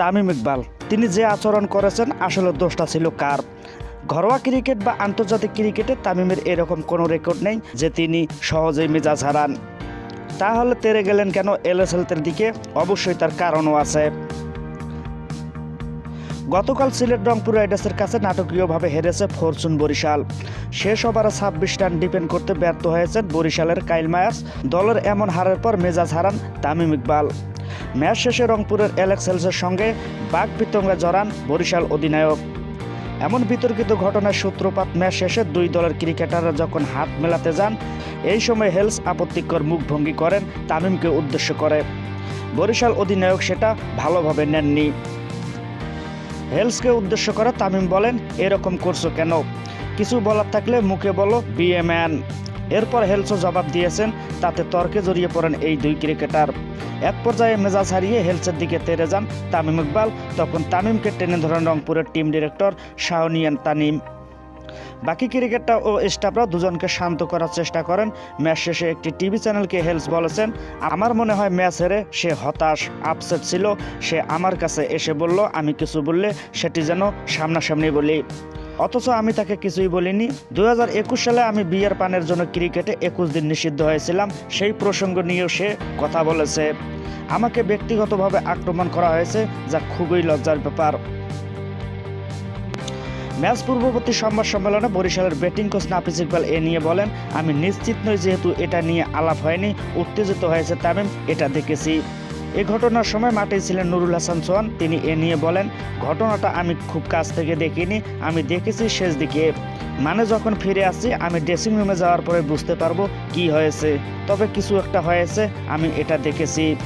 তামিম ইকবাল। তিনি যে আচরণ করেছেন, আসলে দোষটা ছিল কার? ঘরোয়া ক্রিকেট বা আন্তর্জাতিক ক্রিকেটে তামিমের এরকম কোনো রেকর্ড নেই যে তিনি সহজেই মেজাজ হারান। তাহলে তেরে গেলেন কেন এলএস হেলথের দিকে? অবশ্যই তার কারণও আছে। গতকাল সিলেট রংপুর রাইডার্সের কাছে নাটকীয়ভাবে হেরেছে ফরচুন বরিশাল। শেষ ওভারে ছাব্বিশ রান ডিপেন্ড করতে ব্যর্থ হয়েছেন বরিশালের কাইল মায়ার্স। দলের এমন হারের পর মেজাজ হারান তামিম ইকবাল। ম্যাচ শেষে রংপুরের অ্যালেক্স হেলসের সঙ্গে বাঘ পিতঙ্গা জড়ান বরিশাল অধিনায়ক। এমন বিতর্কিত ঘটনার সূত্রপাত ম্যাচ শেষে দুই দলের ক্রিকেটাররা যখন হাত মেলাতে যান, এই সময় হেলস আপত্তিকর মুখভঙ্গি করেন তামিমকে উদ্দেশ্য করে। বরিশাল অধিনায়ক সেটা ভালোভাবে নেননি। হেলসকে উদ্দেশ্য করে তামিম বলেন, এরকম করছ কেন? কিছু বলার থাকলে মুখে বলো বিএ ম্যান এরপর হেলসও জবাব দিয়েছেন, তাতে তর্কে জড়িয়ে পড়েন এই দুই ক্রিকেটার। এক পর্যায়ে মেজাজ হারিয়ে হেলসের দিকে তেরে যান তামিম ইকবাল। তখন তামিমকে টেনে ধরেন রংপুরের টিম ডিরেক্টর শাহনিয়ান তানিম। বাকি ক্রিকেটার ও স্টাফরা দুজনকে শান্ত করার চেষ্টা করেন। ম্যাচ শেষে একটি টিভি চ্যানেলকে হেলস বলেছেন, আমার মনে হয় ম্যাচ হেরে সে হতাশ, আপসেট ছিল। সে আমার কাছে এসে বলল, আমি কিছু বললে সেটি যেন সামনাসামনি বলি অথচ আমি তাকে কিছুই বলিনি। দুই হাজার একুশ সালে আমি বিয়ের পানের জন্য ক্রিকেটে একুশ দিন নিষিদ্ধ হয়েছিলাম। সেই প্রসঙ্গ নিয়েও সে কথা বলেছে। আমাকে ব্যক্তিগতভাবে আক্রমণ করা হয়েছে, যা খুবই লজ্জার ব্যাপার। ম্যাচ পূর্ববর্তী সংবাদ সম্মেলনে বরিশালের ব্যাটিং কোচ নাফিস ইকবাল এ নিয়ে বলেন, আমি নিশ্চিত নই যেহেতু এটা নিয়ে আলাপ হয়নি, উত্তেজিত হয়েছে তামিম, এটা দেখেছি। এ ঘটনার সময় মাঠে ছিলেন নুরুল হাসান সোহান। তিনি এ নিয়ে বলেন, ঘটনাটা আমি খুব কাছ থেকে দেখিনি, আমি দেখেছি শেষ দিকে। মানে যখন ফিরে আসছি আমি ড্রেসিং রুমে যাওয়ার পরে বুঝতে পারব কি হয়েছে। তবে কিছু একটা হয়েছে, আমি এটা দেখেছি।